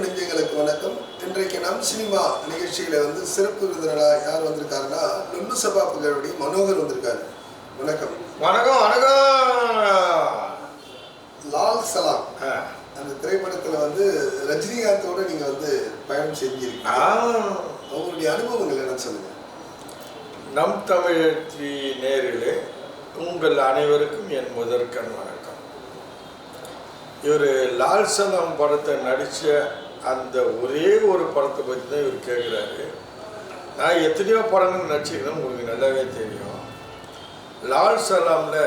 நெஞ்சங்களுக்கு வணக்கம். இன்றைக்கு நம் சினிமா நிகழ்ச்சியில வந்து சிறப்பு விருந்தினராக யார் வந்திருக்காருன்னா லுல்லு சபா புகழுடைய மனோகர் வந்திருக்காரு. வணக்கம். வணக்கம் வணக்கம்! லால் சலாம். அந்த திரைப்படத்துல வந்து ரஜினிகாந்தோட நீங்க வந்து பயணம் செஞ்சிருக்கீங்க. அவங்களுடைய அனுபவங்கள் என்ன சொல்லுங்க. நம் தமிழற்றி நேரிலே உங்கள் அனைவருக்கும் என் முதற்கண் வணக்கம். இவர் லால் சலம் படத்தை நடித்த அந்த ஒரே ஒரு படத்தை பற்றி தான் இவர் கேட்குறாரு நான் எத்தனையோ படங்கள் நடிச்சிருக்கேன் உங்களுக்கு நல்லாவே தெரியும். லால் சலாமில்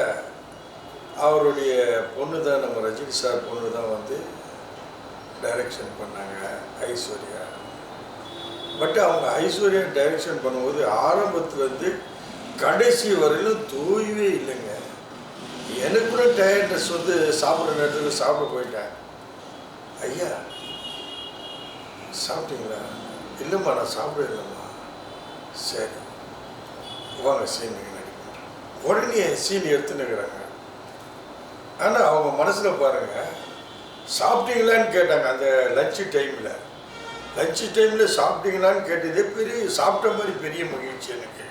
அவருடைய பொண்ணு தான் நம்ம ரஜினி சார் பொண்ணு தான் வந்து டைரக்ஷன் பண்ணாங்க ஐஸ்வர்யா. பட் அவங்க ஐஸ்வர்யா டைரக்ஷன் பண்ணும்போது ஆரம்பத்துலேருந்து கடைசி வரையிலும் தூயவே இல்லைங்க. எனக்கு கூட டயர்ட்னஸ் வந்து சாப்பிட்ற நேரத்துக்கு சாப்பிட போயிட்டேன். ஐயா சாப்பிட்டீங்களா? இல்லைம்மா நான் சாப்பிட சரி. வாங்க சீன் நீங்கள் உடனே உடனே சீன் எடுத்துன்னுக்குறாங்க ஆனால் அவங்க மனசில் பாருங்கள் சாப்பிட்டீங்களான்னு கேட்டாங்க அந்த லஞ்சு டைமில் லஞ்சு டைமில் சாப்பிட்டீங்களான்னு கேட்டதே பெரிய சாப்பிட்ட மாதிரி பெரிய மகிழ்ச்சி எனக்கு.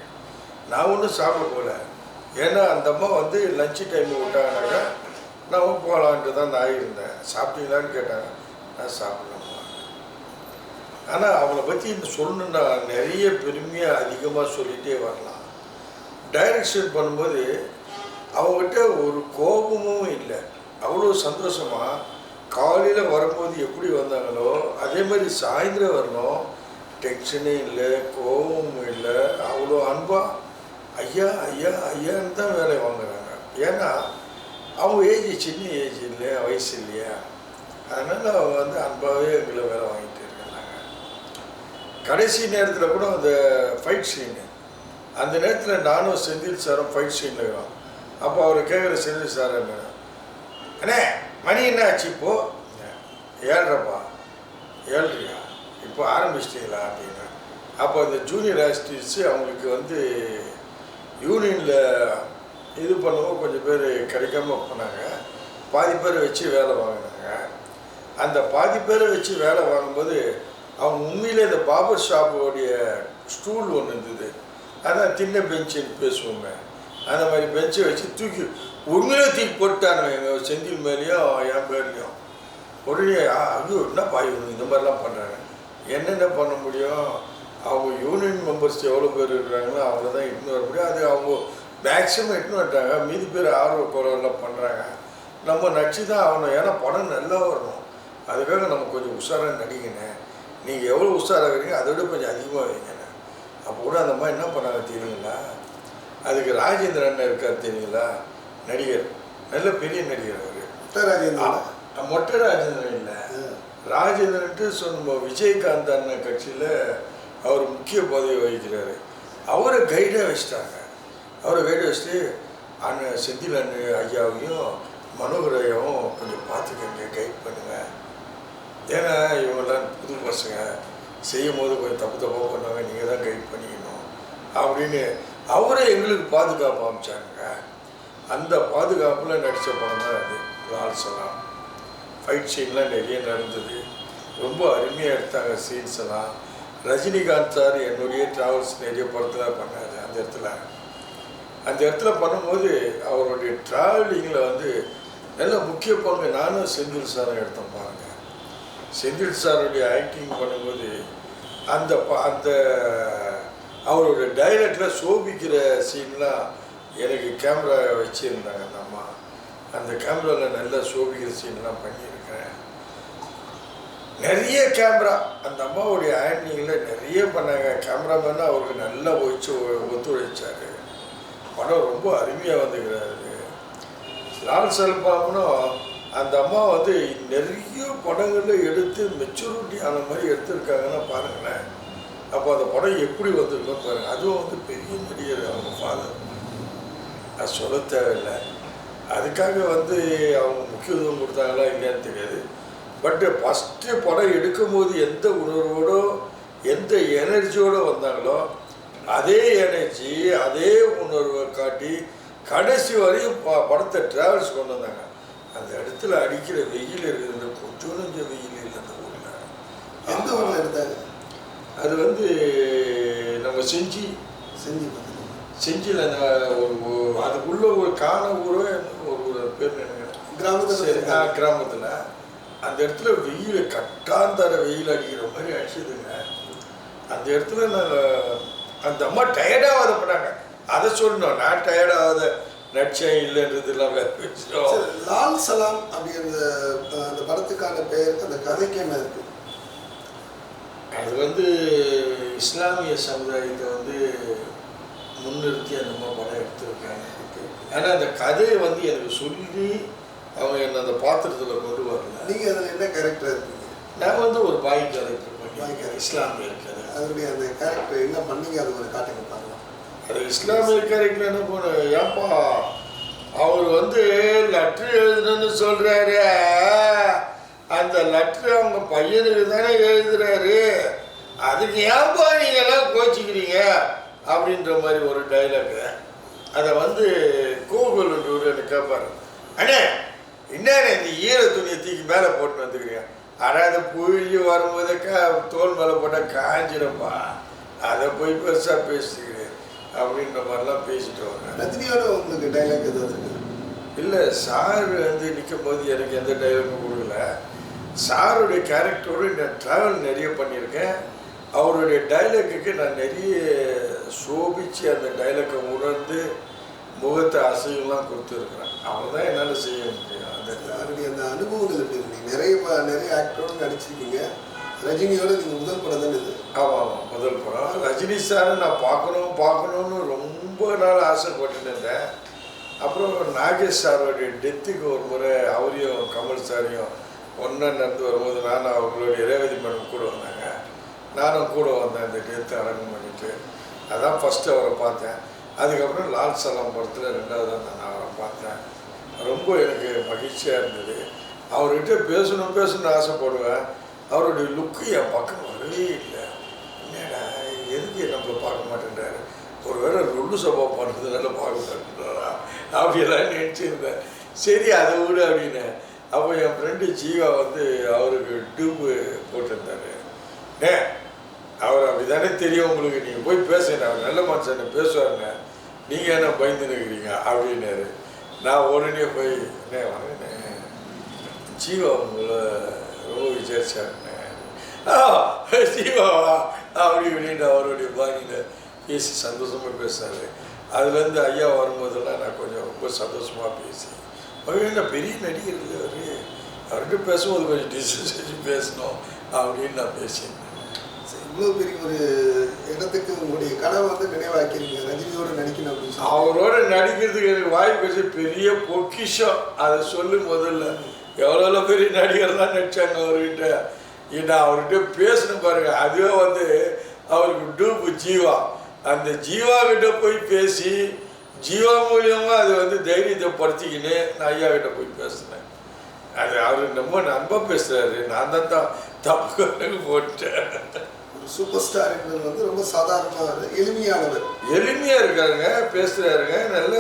நான் ஒன்றும் சாப்பிட போகல ஏன்னா அந்த அம்மா வந்து லஞ்சு டைம் விட்டாங்கனாக்கா நான் போகலான்ட்டு தான் நான் இருந்தேன். சாப்பிட்டீங்களான்னு கேட்டாங்க. நான் சாப்பிடலாமா ஆனால் அவங்கள பற்றி சொல்லணுன்னா நிறைய பெருமையாக அதிகமாக சொல்லிகிட்டே வரலாம். டைரக்ஷன் பண்ணும்போது அவங்ககிட்ட ஒரு கோபமும் இல்லை. அவ்வளோ சந்தோஷமாக காலையில் வரும்போது எப்படி வந்தாங்களோ அதே மாதிரி சாயந்தரம் வரணும். டென்ஷனே இல்லை கோபமும் இல்லை அவ்வளோ அன்பாக ஐயா ஐயா ஐயான்னு தான் வேலை வாங்குறாங்க. ஏன்னா அவங்க ஏஜ் சின்ன ஏஜ் இல்லையா வயசு இல்லையா? அதனால் அவங்க வந்து அன்பாகவே எங்களை வேலை வாங்கிட்டு கடைசி நேரத்தில் கூட அந்த ஃபைட் சீனு அந்த நேரத்தில் நானும் செந்தில் சாரும் ஃபைட் சீனில் இருக்கிறோம் அப்போ அவர் கேட்குற செந்தில் சார் என்ன? அண்ணே மணி என்ன ஆச்சு இப்போது ஏழ்றப்பா ஏழ்றியா இப்போ ஆரம்பிச்சிட்டீங்களா? அப்படின்னா. அப்போ அந்த ஜூனியர் ஆஸ்டிஸ்ட்டு அவங்களுக்கு வந்து யூனியனில் இது பண்ணவும் கொஞ்சம் பேர் கிடைக்காம போனாங்க. பாதி பேர் வச்சு வேலை வாங்கினாங்க. அந்த பாதி பேரை வச்சு வேலை வாங்கும்போது அவங்க உண்மையிலே இந்த பாபர் ஷாப்போடைய ஸ்டூல் ஒன்று இருந்தது. அதான் தின்ன பெஞ்சுன்னு பேசுவோங்க அந்த மாதிரி பெஞ்சை வச்சு தூக்கி உண்மையிலே தூக்கி போட்டானுங்க எங்கள் செந்தில் மேலேயும் என் பேர்லேயும் உடனே "ஆ, என்ன பாய் இந்த மாதிரிலாம் பண்ணுறாங்க என்னென்ன பண்ண முடியும்? அவங்க யூனியன் மெம்பர்ஸ் எவ்வளோ பேர் இருக்கிறாங்களோ அவங்கள தான் இட்டுன்னு வர முடியும். அது அவங்க மேக்ஸிமம் இட்டுன்னு வந்துட்டாங்க. மீதி பேர் ஆர்வ குறவெல்லாம் பண்ணுறாங்க நம்ம நச்சு தான் ஆகணும். ஏன்னா படம் நல்லா வரணும். அதுக்காக நம்ம கொஞ்சம் உஷாராக நடிக்கணும். நீங்கள் எவ்வளோ உஷாராக வரீங்க அதை விட கொஞ்சம் அதிகமாக வைங்கண்ணே அப்போ கூட அந்த மாதிரி என்ன பண்ணாங்க தெரியுங்களா? அதுக்கு ராஜேந்திர அண்ணன் இருக்கார் தெரியுங்களா? நடிகர். நல்ல பெரிய நடிகர் அவர். ராஜேந்திரன் மொட்டை ராஜேந்திரன் இல்லை. ராஜேந்திரன்ட்டு சொன்ன விஜயகாந்த் அண்ணன் கட்சியில் அவர் முக்கிய பதவி வகிக்கிறாரு. அவரை கைடாக வச்சிட்டாங்க. அவரை கைடாக வச்சுட்டு அண்ணன் செந்தில் அண்ணன் ஐயாவையும் மனோகர் ஐயாவும் கொஞ்சம் பார்த்துக்கங்க கைட் பண்ணுங்க. ஏன்னா இவங்கெல்லாம் புது பசங்க. செய்யும் போது கொஞ்சம் தப்பு தப்பாக பண்ணுவாங்க. நீங்கள் தான் கைட் பண்ணிக்கணும். அப்படின்னு அவரே எங்களுக்கு பாதுகாப்பு அமைச்சாங்க அந்த பாதுகாப்பில் நடித்த படம் தான் அது. லால் சலாம். ஃபைட் சீன்லாம் நிறைய நடந்தது. ரொம்ப அருமையாக எடுத்தாங்க சீன்ஸ் எல்லாம். ரஜினிகாந்த் சார் என்னுடைய ட்ராவல்ஸ் நிறைய படத்தில் பண்ணார் அந்த இடத்துல. அந்த இடத்துல பண்ணும்போது அவருடைய ட்ராவலிங்கில் வந்து நல்ல முக்கிய பங்கு நானும் செந்தில் சாரும் எடுத்தேன் பாருங்கள் செந்தில் சாருடைய ஆக்டிங் பண்ணும்போது அந்த ப- அந்த அவரோட டைலக்டில் சோபிக்கிற சீன்லாம் எனக்கு கேமரா வச்சுருந்தாங்க அந்த அம்மா. அந்த கேமராவில் நல்லா சோபிக்கிற சீன்லாம் பண்ணியிருக்கேன் நிறைய கேமரா அந்த அம்மாவுடைய ஆக்டிங்கில் நிறைய பண்ணாங்க. கேமராமேனும் அவருக்கு நல்லா ஒழிச்சு ஒத்துழைச்சார். படம் ரொம்ப அருமையாக வந்துக்கிறாரு. லால் சல்பாமனும் அந்த அம்மா வந்து நிறைய படங்களில் எடுத்து மெச்சூரிட்டி ஆன மாதிரி எடுத்திருக்காங்கன்னா பாருங்களேன். அப்போ அந்த படம் எப்படி வந்திருக்கோம் பாருங்க. அதுவும் வந்து பெரிய நடிகர் அவங்க ஃபாதர் அது சொல்ல தேவையில்லை. அதுக்காக வந்து அவங்க முக்கியத்துவம் கொடுத்தாங்களா இல்லையான்னு தெரியாது. பட்டு ஃபஸ்ட்டு படம் எடுக்கும்போது எந்த உணர்வோடோ எந்த எனர்ஜியோடு வந்தாங்களோ அதே எனர்ஜி அதே உணர்வை காட்டி கடைசி வரையும் ப- படத்தை ட்ராவல்ஸ் கொண்டு வந்தாங்க. அந்த இடத்துல அடிக்கிற வெயில் இருக்குது கொஞ்சம் நெஞ்ச வெயில் இல்லை அந்த ஊரில். எந்த ஊரில் எடுத்தாங்க அது வந்து நம்ம செஞ்சி. செஞ்சு செஞ்சியில் அந்த ஒரு அதுக்குள்ள ஒரு காண ஊரோ ஒரு பேர் நினைக்கிறேன் கிராமத்தில். கிராமத்தில். அந்த இடத்துல வெயில் கட்டாந்தர வெயில் அடிக்கிற மாதிரி அடிச்சதுங்க. அந்த இடத்துல நாங்கள் அந்த அம்மா டயர்டாகாத படாங்க அதை சொல்லணும் நான் டயர்டாகாத நடிச்சேன் இல்லைன்றதுலாம் வேற விஷயம். லால் சலாம் அப்படிங்கிற அந்த படத்துக்கான பெயருக்கு அந்த கதைக்கு என்ன இருக்கு? அது வந்து இஸ்லாமிய சமுதாயத்தை வந்து முன்னிறுத்தி அந்த மாதிரி படம் எடுத்திருக்காங்க. ஆனால் அந்த கதையை வந்து எனக்கு சொல்லி அவங்க என்னை அந்த பாத்திரத்தில் கொண்டு வரல. நீங்க அதுல என்ன கேரக்டர் இருக்கீங்க? நான் வந்து ஒரு பாய் கேரக்டர் பாய் பண்ணி. இஸ்லாமிய கதை அதனுடைய அந்த கேரக்டர் என்ன பண்ணீங்க? அது ஒரு காட்டுங்க பார்க்கலாம் அது இஸ்லாமிய கேரக்டர் என்ன போன ஏப்பா? அவர் வந்து லெட்ரு எழுதுனன்னு சொல்றாரு. அந்த லெட்ரு அவங்க பையனுக்கு தானே எழுதுறாரு. அதுக்கு ஏன்பா நீங்கெல்லாம் கோச்சிக்கிறீங்க? அப்படின்ற மாதிரி ஒரு டைலாக் அதை வந்து கோகுலன்றவர் எனக்கு கேட்பாரு அண்ணே என்னண்ணே இந்த ஈர துணியை தூக்கி மேலே போட்டு வந்துக்கிறீங்க ஆனால் அதை புழிஞ்சு வரும்போது தோல் மேலே போட்டால் காஞ்சிடும்பா அதை போய் பெருசாக பேசிக்கிறேன். அப்படின்ற மாதிரிலாம் பேசிட்டு வரேன் ரஜினியோட உங்களுக்கு டைலாக் இருக்கு? இல்லை சார் வந்து நிற்கும் போது எனக்கு எந்த டைலாக்கும் கொடுக்கல. சாருடைய கேரக்டரோடு நான் ட்ராவல் நிறைய பண்ணியிருக்கேன். அவருடைய டைலாக்குக்கு நான் நிறைய சோபிச்சு அந்த டைலாக்கை உணர்ந்து முகத்தை அசைவெல்லாம் கொடுத்துருக்குறேன். அவன் தான் என்னால் செய்ய முடியும். அந்த அந்த அனுபவங்கள் எப்படி இருக்கு? நிறைய நிறைய ஆக்டரோட நடிச்சிருக்கீங்க. ரஜினியோட நீங்க முதல் படம் தானே இது? ஆமாம் ஆமாம் முதல் படம். ரஜினி சாரை நான் பார்க்கணும் பார்க்கணுன்னு ரொம்ப நாள் ஆசைப்பட்டுன்னு இருந்தேன் அப்புறம் நாகேஷ் சாரோடைய டெத்துக்கு ஒரு முறை அவரையும் கமல் சாரையும் ஒன்றா நடந்து வரும்போது நானும் அவங்களுடைய ரேவதி மேடம் கூட வந்தாங்க. நானும் கூட வந்தேன் இந்த டெத்து அடங்கம் பண்ணிட்டு. அதான் ஃபஸ்ட்டு அவரை பார்த்தேன். அதுக்கப்புறம் லால் சலாம் படத்தில் ரெண்டாவது தான் நான் அவரை பார்த்தேன். ரொம்ப எனக்கு மகிழ்ச்சியாக இருந்தது. அவர்கிட்ட பேசணும் பேசணும்னு ஆசைப்படுவேன். அவருடைய லுக்கு என் பக்கம் வரவே இல்லை. என்னடா எதுக்கு நம்மளை பார்க்க மாட்டேன்றாரு? ஒருவேளை ருண்டு சபா பண்ணுறதுனால பார்க்க மாட்டேன்றாரா அப்படியெல்லாம் நினச்சிருந்தேன். சரி அதை விடு அப்படின்னு. அப்போ என் ஃப்ரெண்டு ஜீவா வந்து அவருக்கு டியூப்பு போட்டிருந்தாரு. ஏ அவர் அப்படி தானே தெரியும் உங்களுக்கு. நீங்கள் போய் பேசுங்க அவர் நல்ல மனுஷன் பேசுவாருங்க நீங்கள் என்ன பயந்து நிற்கிறீங்க அப்படின்னாரு. நான் உடனே போய் என்ன வாங்கண்ணே ஜீவா உங்களை ஓ விசாரிச்சாருண்ணே ஜீவாவா அப்படி இப்படின்னு அவருடைய பாணியில் பேசி சந்தோஷமாக பேசினாரு அதுலேருந்து ஐயா வரும்போதெல்லாம் நான் கொஞ்சம் ரொம்ப சந்தோஷமாக பேசி அவர் பெரிய நடிகர் அவர் அவர்கிட்ட பேசும்போது கொஞ்சம் டிசிஷன் செஞ்சு பேசணும் அப்படின்னு நான் பேசினேன் சரி, பெரிய ஒரு இடத்துக்கு உங்களுடைய கனவை வந்து நினைவாக்கிறீங்க ரஜினியோட நடிக்கணும் அப்படின்னு அவரோட நடிக்கிறதுக்கு எனக்கு வாய்ப்பு பெரிய பொக்கிஷம். அதை சொல்லு முதல்ல எவ்வளோ பெரிய நடிகர்லாம் நடிச்சாங்க அவர்கிட்ட? ஏன்னா அவர்கிட்ட பேசணும் பாருங்க. அதுவே வந்து அவருக்கு டூப்பு ஜீவா. அந்த ஜீவா கிட்ட போய் பேசி ஜீவா மூலியமாக அது வந்து தைரியத்தை படுத்திக்கின்னு நான் ஐயா கிட்ட போய் பேசினேன். அது அவர் ரொம்ப நம்ப பேசுறாரு. நான் தான் தான் தப்பு போட்டேன். ஒரு சூப்பர் ஸ்டார் வந்து ரொம்ப சாதாரணமான எளிமையானவர் எளிமையா இருக்காருங்க பேசுறாருங்க. நல்ல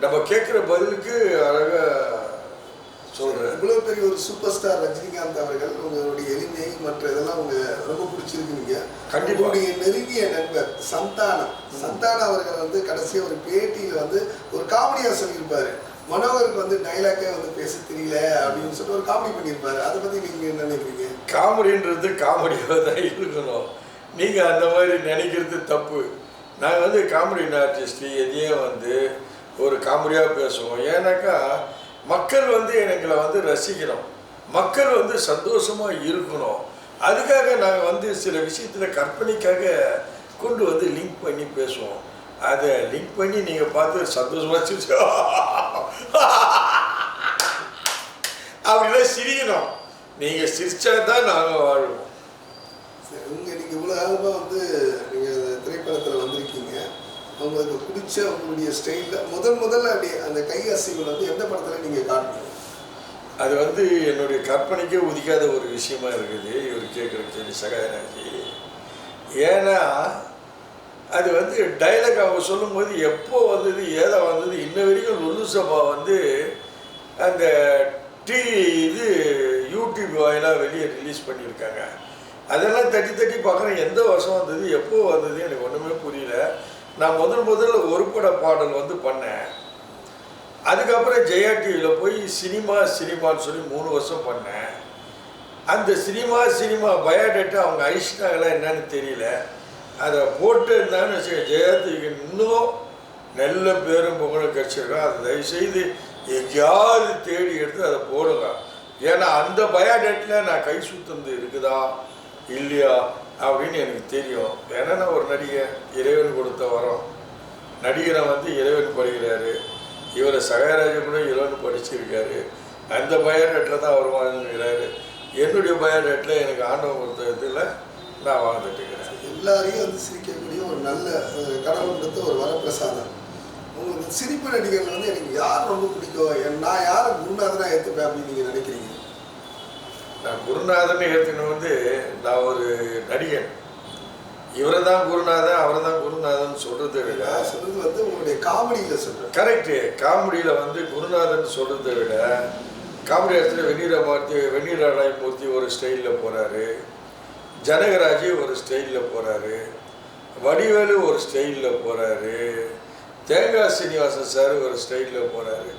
நம்ம கேட்குற பதிலுக்கு அழகா சொல்றாரு இவ்வளவு பெரிய ஒரு சூப்பர் ஸ்டார் ரஜினிகாந்த் அவர்கள் உங்களுடைய எளிமை மற்ற இதெல்லாம் உங்க ரொம்ப பிடிச்சிருக்கு நீங்க கண்டிப்பா. உங்களுடைய நெருங்கிய நண்பர் சந்தானம் சந்தானம் அவர்கள் வந்து கடைசியா ஒரு பேட்டியில வந்து ஒரு காமெடியா சொல்லியிருப்பாரு. மனோகருக்கு வந்து டைலாக்கே வந்து பேச தெரியல அப்படின்னு சொல்லிட்டு ஒரு காமெடி பண்ணியிருப்பாரு. அதை பத்தி நீங்க என்ன நினைக்கிறீங்க? காமெடின்றது காமெடியாக தான் இருக்கணும். நீங்கள் அந்த மாதிரி நினைக்கிறது தப்பு. நாங்கள் வந்து காமெடி ஆர்டிஸ்ட் எதையும் வந்து ஒரு காமெடியாக பேசுவோம். ஏன்னாக்கா மக்கள் வந்து எங்களை வந்து ரசிக்கணும். மக்கள் வந்து சந்தோஷமாக இருக்கணும். அதுக்காக நாங்கள் வந்து சில விஷயத்தில் கற்பனைக்காக கொண்டு வந்து லிங்க் பண்ணி பேசுவோம். அதை லிங்க் பண்ணி நீங்கள் பார்த்து சந்தோஷமாக அப்படிலாம் சிரிக்கணும். நீங்கள் சிரிச்சா தான் நாங்கள் வாழ்வோம். சரி உங்க நீங்க இவ்வளவு காலமா வந்து உங்களுக்கு பிடிச்ச உங்களுடைய ஸ்டைலில் முதல் முதல்ல அப்படி அந்த கை அசைவுகள் வந்து எந்த படத்தில் நீங்கள் காட்டணும்? அது வந்து என்னுடைய கற்பனைக்கே உதிக்காத ஒரு விஷயமா இருக்குது. இவர் கேட்குற கேள்வி சகாயராஜி ஏன்னா அது வந்து டைலாக் அவங்க சொல்லும்போது எப்போ வந்தது ஏதா வந்தது இன்ன வரைக்கும் லுல்லு சபா வந்து அந்த டி இது யூடியூப் வாயிலாக வெளியே ரிலீஸ் பண்ணியிருக்காங்க. அதெல்லாம் தட்டி தட்டி பார்க்குறேன் எந்த வருஷம் வந்தது எப்போ வந்தது எனக்கு ஒன்றுமே புரியல. நான் முதல் முதல்ல ஒரு பட பாடல் வந்து பண்ணேன். அதுக்கப்புறம் ஜெயா டிவியில் போய் சினிமா சினிமான்னு சொல்லி மூணு வருஷம் பண்ணேன். அந்த சினிமா சினிமா பயோடேட்டா அவங்க அழிச்சிட்டாங்களா என்னன்னு தெரியல. அதை போட்டு இருந்தான்னு வச்சுக்க ஜெயத்துக்கு இன்னும் நல்ல பேரும் புகழும் கிடச்சிருக்கோம் அதை தயவுசெய்து எங்கேயாவது தேடி எடுத்து அதை போடுங்க. ஏன்னா அந்த பயோடேட்டில் நான் கை சுத்தந்து இருக்குதா? இல்லையா? அப்படின்னு எனக்கு தெரியும். ஏன்னா நான் ஒரு நடிகை இறைவன் கொடுத்த வரம்? நடிகரை வந்து இறைவன் படிக்கிறாரு. இவரை சகாயராஜன் கூட இறைவன் படிச்சிருக்காரு. அந்த பயோடேட்டில் தான் அவர் வாழ்ந்துருக்கிறாரு என்னுடைய பயோடேட்டில் எனக்கு ஆண்டவன் கொடுத்த இதில் நான் வாழ்ந்துட்டு இருக்கிறேன் எல்லாரையும் வந்து சிரிக்கக்கூடிய ஒரு நல்ல ஒரு கடவுள் கொடுத்த ஒரு வரப்பிரசாதம். உங்களுக்கு சிரிப்பு நடிகர்கள் வந்து எனக்கு யார் ரொம்ப பிடிக்கும்? நான் யாரை குருநாதனா ஏற்றுப்பேன் அப்படின்னு நீங்கள் நினைக்கிறீங்க? நான் குருநாதன் ஏற்றுக்கணும் வந்து நான் ஒரு நடிகன். இவரை தான் குருநாதன் அவரை தான் குருநாதன் சொல்கிறத விட சொல்றது வந்து உங்களுடைய காமெடியில் சொல்கிறேன் கரெக்டு காமெடியில் வந்து குருநாதன் சொல்கிறத விட காமெடி இடத்துல வெந்நீர மாற்றி வெந்நீராடாய் மூர்த்தி ஒரு ஸ்டைலில் போகிறாரு ஜனகராஜ் ஒரு ஸ்டைலில் போகிறாரு வடிவேலு ஒரு ஸ்டைலில் போகிறாரு தேங்காய் சீனிவாசன் சார் ஒரு ஸ்டைலில் போகிறாரு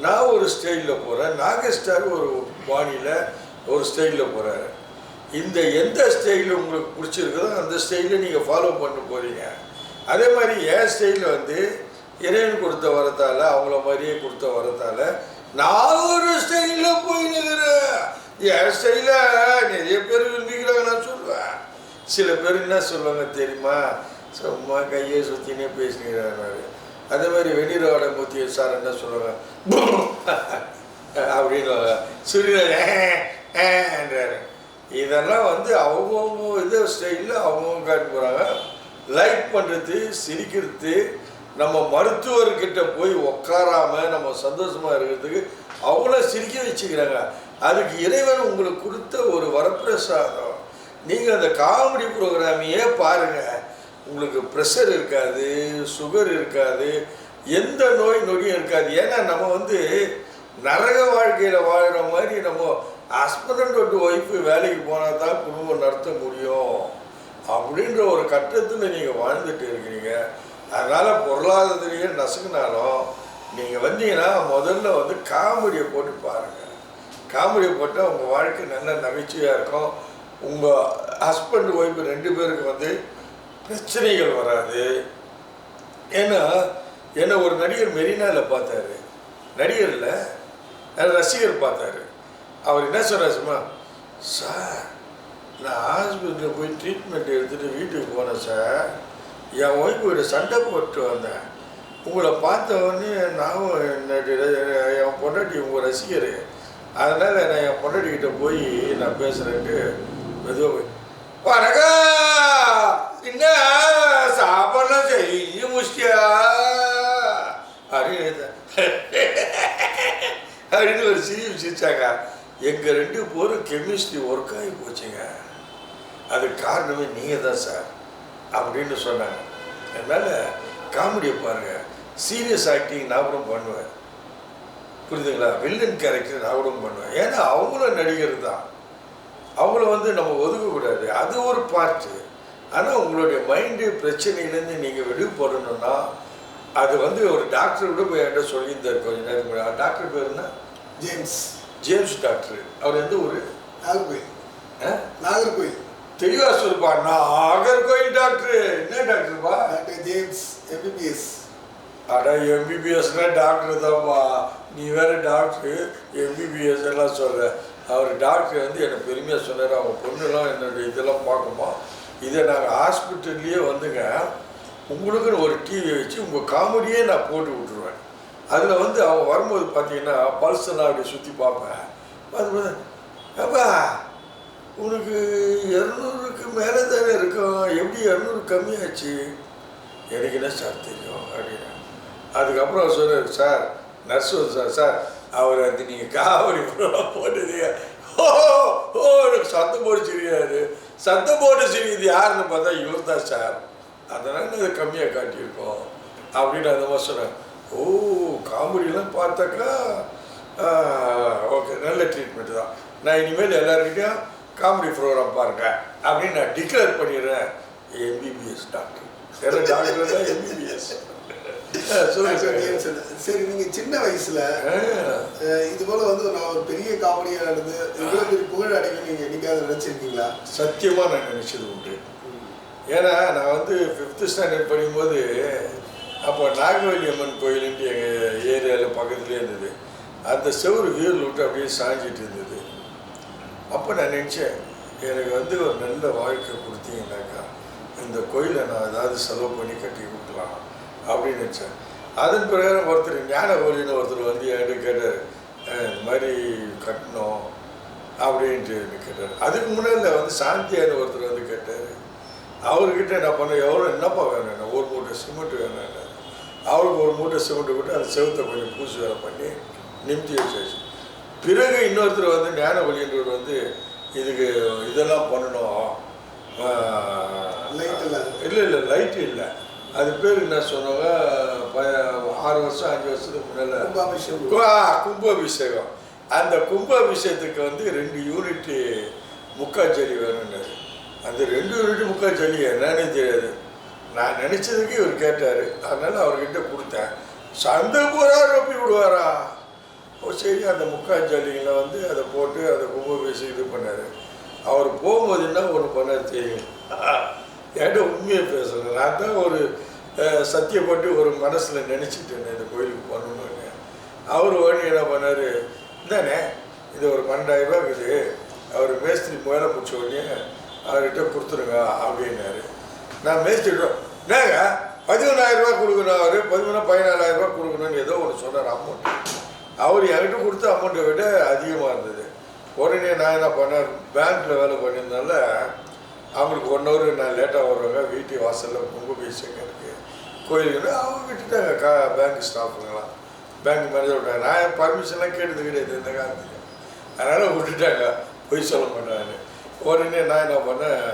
நான் ஒரு ஸ்டைலில் போகிறேன் நாகஸ்டார் ஒரு பாணியில் ஒரு ஸ்டைலில் போகிறாரு இந்த எந்த ஸ்டைல் உங்களுக்கு பிடிச்சிருக்குதோ அந்த ஸ்டைலை நீங்கள் ஃபாலோ பண்ண போகிறீங்க அதே மாதிரி என் ஸ்டைலில் வந்து இறைவன் கொடுத்த வரத்தால் அவங்கள மாதிரியே கொடுத்த வரத்தால் நான் ஒரு ஸ்டைலில் போய் நிற்கிறேன் என் ஸ்டைலில் நிறைய பேர் விரும்பிக்கிறாங்க நான் சொல்லுவேன் சில பேர் என்ன சொல்லுவாங்க தெரியுமா? சும்மா கையை சுற்றினே பேசிக்கிறாரு அதே மாதிரி வெந்நீரோட மூர்த்தி சார் என்ன சொல்லுவாங்க? அப்படின்னு இதெல்லாம் வந்து அவங்கவுங்க இது ஸ்டைலில் அவங்கவுங்க காட்டு போகிறாங்க லைக் பண்ணுறது சிரிக்கிறது நம்ம மருத்துவர்கிட்ட போய் உக்காராம நம்ம சந்தோஷமாக இருக்கிறதுக்கு அவ்வளோ சிரிக்க வச்சுக்கிறாங்க. அதுக்கு இறைவன் உங்களுக்கு கொடுத்த ஒரு வரப்பிரசாதம். நீங்கள் அந்த காமெடி ப்ரோக்ராமையே பாருங்கள் உங்களுக்கு ப்ரெஷர் இருக்காது சுகர் இருக்காது எந்த நோய் நொடியும் இருக்காது. ஏன்னா நம்ம வந்து நரக வாழ்க்கையில் வாழ்கிற மாதிரி நம்ம ஹஸ்பண்ட் அண்ட் ஒய்ஃபு வேலைக்கு போனால் தான் குடும்பம் நடத்த முடியும். அப்படின்ற ஒரு கட்டத்தில் நீங்கள் வாழ்ந்துட்டு இருக்கிறீங்க. அதனால் பொருளாதாரத்திலேயே நசுக்குனாலும் நீங்கள் வந்தீங்கன்னா முதல்ல வந்து காமெடியை போட்டு பாருங்கள் காமெடியை போட்டால் உங்கள் வாழ்க்கை நல்ல நகைச்சுவையாக இருக்கும். உங்கள் ஹஸ்பண்ட் ஒய்ஃபு ரெண்டு பேருக்கு வந்து பிரச்சனைகள் வராது. ஏன்னா என்ன ஒரு நடிகர் மெரினாவில் பார்த்தாரு. நடிகரில் ரசிகர் பார்த்தாரு. அவர் என்ன சொல்கிறார் சும்மா சார் நான் ஹாஸ்பிட்டலில் போய் ட்ரீட்மெண்ட் எடுத்துகிட்டு வீட்டுக்கு போனேன் சார். என் ஒய்ஃபோட சண்டை போட்டு வந்தேன். உங்களை பார்த்த உடனே நானும் என்ன- என் பொண்டாட்டி உங்கள் ரசிகர். அதனால் நான் என் பொண்டாட்டிக்கிட்ட போய் நான் பேசுகிறேன்ட்டு மெதுவாக போய் வணக்கம் என்ன சாப்பாடுலாம் செய்ய முடிச்சியா அப்படின்னு அப்படின்னு ஒரு சிரிப்பு சிரிச்சாங்க. எங்கள் ரெண்டு பேரும் கெமிஸ்ட்ரி ஒர்க் ஆகி போச்சுங்க. அதுக்கு காரணமே நீங்கள் தான் சார் அப்படின்னு சொன்னாங்க. அதனால் காமெடியை பாருங்கள் சீரியஸ் ஆக்டிங் நான் கூட பண்ணுவேன். புரியுதுங்களா? வில்லன் கேரக்டர் நான் கூட பண்ணுவேன். ஏன்னா அவங்களும் நடிகர் தான். அவங்கள வந்து நம்ம ஒதுக்கக்கூடாது. அது ஒரு பார்ட்டு ஆனால் உங்களுடைய மைண்டு பிரச்சனையிலேருந்து நீங்கள் விடுபடணும்னா அது வந்து ஒரு டாக்டர் கூட போய் என்கிட்ட சொல்லியிருந்தார் கொஞ்சம் நேரம் டாக்டர் பேர் என்ன? ஜேம்ஸ். James doctor. அவர் எந்த ஊர்? நாகர்கோயில் நாகர்கோயில் தெளிவா சொல்லுப்பா நாகர்கோயில் டாக்டர். என்ன டாக்டர்ப்பா டாக்டர் ஜேம்ஸ் எம்பிபிஎஸ் அட எம்பிபிஎஸ்னா டாக்டர் தான்ப்பா. நீ வேற டாக்டர் எம்பிபிஎஸ் எல்லாம் சொல்ற. அவர் டாக்டர் வந்து எனக்கு பெருமையாக சொன்னார். அவங்க பொண்ணுலாம் என்னுடைய இதெல்லாம் பார்க்குமா? இதை நாங்கள் ஹாஸ்பிட்டல்லையே வந்துங்க. உங்களுக்குன்னு ஒரு டிவி வச்சு உங்கள் காமெடியே நான் போட்டு விட்டுருவேன். அதில் வந்து அவங்க வரும்போது பார்த்தீங்கன்னா பல்செல்லாம் அப்படி சுற்றி பார்ப்பேன். பார்த்து அப்பா உனக்கு இரநூறுக்கு மேலே தானே இருக்கும். எப்படி இரநூறு கம்மியாச்சு? எனக்கு என்ன சார் தெரியும் அப்படின்னு. அதுக்கப்புறம் அவர் சொன்னார் சார் நர்ஸ் வந்து சார் சார் அவர் வந்து நீங்கள் காவடி போட்டதீங்க ஓ ஓ எனக்கு சத்தம் போட்டு சிரிக்கிறாரு. சத்தம் போட்டு சிரிக்கிறது யாருன்னு பார்த்தா இவர் தான் சார் அதனால் கம்மியாக காட்டியிருக்கோம் அப்படின்னு அந்த மாதிரி சொன்னேன் ஓ காமெடியெல்லாம் பார்த்தாக்கா ஓகே நல்ல ட்ரீட்மெண்ட் தான். நான் இனிமேல் எல்லாருக்கிட்டையும் காமெடி ப்ரோக்ராம் பாருங்க அப்படின்னு நான் டிக்ளேர் பண்ணிடுறேன். எம்பிபிஎஸ் டாக்டர் வேற டாக்டர் தான் எம்பிபிஎஸ் சரி நீங்க சின்ன வயசுல இது போல வந்து நான் ஒரு பெரிய காமெடியா நடந்து இவ்வளவு பெரிய புகழ் அடையும் நீங்க என்னைக்காவது நினைச்சிருக்கீங்களா? சத்தியமாக நான் நினச்சது உண்டு. ஏன்னா நான் வந்து ஃபிஃப்த்து ஸ்டாண்டர்ட் படிக்கும்போது அப்போ நாகவல்லி அம்மன் கோயிலுன்ட்டு எங்கள் ஏரியாவில் பக்கத்துலேயே இருந்தது. அந்த செவுரு வீல் விட்டு அப்படியே சாஞ்சிட்டு இருந்தது. அப்போ நான் நினச்சேன் எனக்கு வந்து ஒரு நல்ல வாழ்க்கை கொடுத்தீங்கன்னாக்கா இந்த கோயிலை நான் ஏதாவது செலவு பண்ணி கட்டி கொடுக்கலாம் அப்படின்னு நினச்சேன். அதன் பிறகு ஒருத்தர் ஞான ஒளின்னு ஒருத்தர் வந்து என்கிட்ட கேட்டார் இந்த மாதிரி கட்டணும் அப்படின்ட்டு என்ன கேட்டார். அதுக்கு முன்னாடி வந்து சாந்தியான்னு ஒருத்தர் வந்து கேட்டார். அவர்கிட்ட என்ன பண்ண எவ்வளோ என்னப்பா வேணும் ஒரு மூட்டை சிமெண்ட் வேணும் அவருக்கு ஒரு மூட்டை சிமெண்ட் விட்டு அந்த செவுத்தை கொஞ்சம் பூசி வேலை பண்ணி நிமித்தி வச்சாச்சு. பிறகு இன்னொருத்தர் வந்து ஞான ஒளின்றவர் வந்து இதுக்கு இதெல்லாம் பண்ணணும். இல்ல. இல்லை இல்லை லைட் இல்லை. அது பேர் என்ன சொன்னாங்க? ஆறு வருஷம் அஞ்சு வருஷத்துக்கு முன்னால். கும்பாபிஷேகம். கும்பாபிஷேகம். அந்த கும்பாபிஷேகத்துக்கு வந்து ரெண்டு யூனிட் முக்காச்செடி வேணும்னாரு. அந்த ரெண்டு யூனிட் முக்காச்செடி என்னன்னு தெரியாது. நான் நினச்சதுக்கு இவர் கேட்டார். அதனால் அவர்கிட்ட கொடுத்தேன். சந்தை பூரா ரொப்பி விடுவாரா? ஓ சரி அந்த முக்காச்செடிகளை வந்து அதை போட்டு அதை கும்பாபிஷேகம் இது பண்ணார். அவர் போகும்போது என்ன ஒன்று பண்ணார் தெரியும்? என்கிட்ட உண்மையை பேசணும் நான் தான் ஒரு சத்தியப்பட்டு ஒரு மனசில் நினச்சிட்டேன் இந்த கோயிலுக்கு பண்ணணும்னு அவர் உடனே என்ன பண்ணார்? இந்தானே இது ஒரு பன்னெண்டாயிரம் ரூபா இருக்குது. அவர் மேஸ்திரி மேலே பிடிச்ச உடனே அவர்கிட்ட கொடுத்துருங்க அப்படின்னாரு. நான் மேய்ச்சிடுறோம் என்னங்க? பதிமூணாயிரம் ரூபா கொடுக்கணும் அவர். பதிமூணு பதினாலாயிரம் ரூபா கொடுக்கணும்னு ஏதோ ஒன்று சொன்னார் அமௌண்ட் அவர் என்கிட்ட கொடுத்த அமௌண்ட்டை விட அதிகமாக இருந்தது. உடனே நான் என்ன பண்ணேன்? பேங்க்கில் வேலை பண்ணியிருந்தால அவங்களுக்கு ஒன் ஹவர் நான் லேட்டாக வருவாங்க வீட்டு வாசலில் கும்பாபிஷேகம் இருக்குது கோயிலுக்கு அவங்க விட்டுட்டாங்க. கா பேங்க் ஸ்டாஃபுங்களாம் பேங்க் மேனேஜர் விட்டாங்க. நான் பர்மிஷன்லாம் கேட்டது கிடையாது இந்த காலத்துக்கு அதனால் விட்டுட்டாங்க. பொய் சொல்ல மாட்டாங்க உடனே நான் என்ன பண்ணேன்?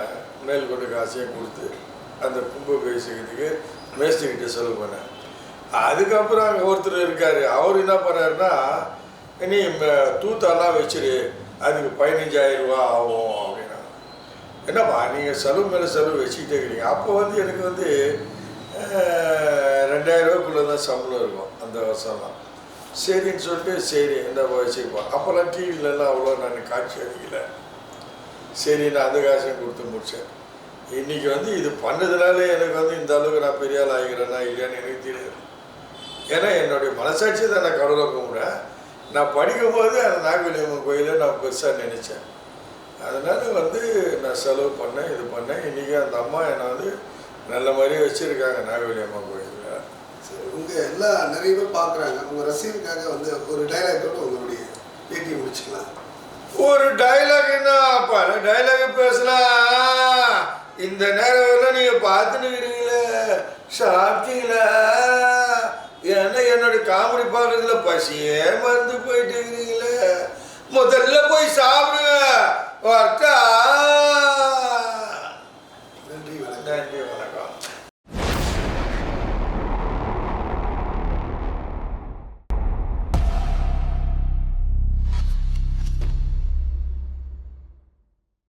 மேல் கொண்டு காசையும் கொடுத்து அந்த கும்பாபிஷேகத்துக்கு மேஸ்திரிக்கிட்ட செலவு பண்ணேன் அதுக்கப்புறம் அங்கே ஒருத்தர் இருக்கார். அவர் என்ன பண்ணாருன்னா நீ தூத்தாலாம் வச்சிரு. அதுக்கு பதினஞ்சாயிரம் ரூபா ஆகும் அப்படின்னா என்னப்பா நீங்கள் செலவு மேலே செலவு வச்சுக்கிட்டே இருக்கிறீங்க. அப்போ வந்து எனக்கு வந்து அஹ், தான் சம்பளம் இருக்கும் அந்த வருஷம்லாம். சரின்னு சொல்லிட்டு சரி இந்த வச்சுருப்போம் அப்போல்லாம் டிவிலலாம் அவ்வளோ நான் காட்சி அடிக்கல சரி நான் அந்த காசையும் கொடுத்து முடித்தேன் இன்றைக்கி வந்து இது பண்ணதுனால எனக்கு வந்து இந்த அளவுக்கு நான் பெரிய ஆள் ஆகிக்கிறேன்னா இல்லையான்னு எனக்கு தெரியாது ஏன்னா என்னுடைய மனசாட்சி தான் நான் கடவுளை கும்பிட்றேன். நான் படிக்கும்போது அந்த நாகவல்லியம்மன் கோயிலை நான் பெருசாக நினச்சேன். அதனால் வந்து நான் செலவு பண்ணேன் இது பண்ணேன். இன்றைக்கி அந்த அம்மா என்னை வந்து நல்ல மாதிரியே வச்சுருக்காங்க நாகவல்லியம்மன் கோயிலில். சரி, உங்க எல்லா நிறைய பேர் பாக்குறாங்க உங்க ரசிகருக்காக வந்து ஒரு டைலாக்கோட உங்களுடைய பேட்டியை முடிச்சுக்கலாம். ஒரு டைலாக் என்ன? பல டைலாக் பேசலாம். இந்த நேரம் நீங்கள் பார்த்துன்னு சாப்பிட்டீங்களா? என்ன என்னோட காமெடி பார்க்குறதுல பசியே மறந்து போயிட்டு இருக்கிறீங்களே? முதல்ல போய் சாப்பிடுங்க. வரட்டா. நன்றி நன்றி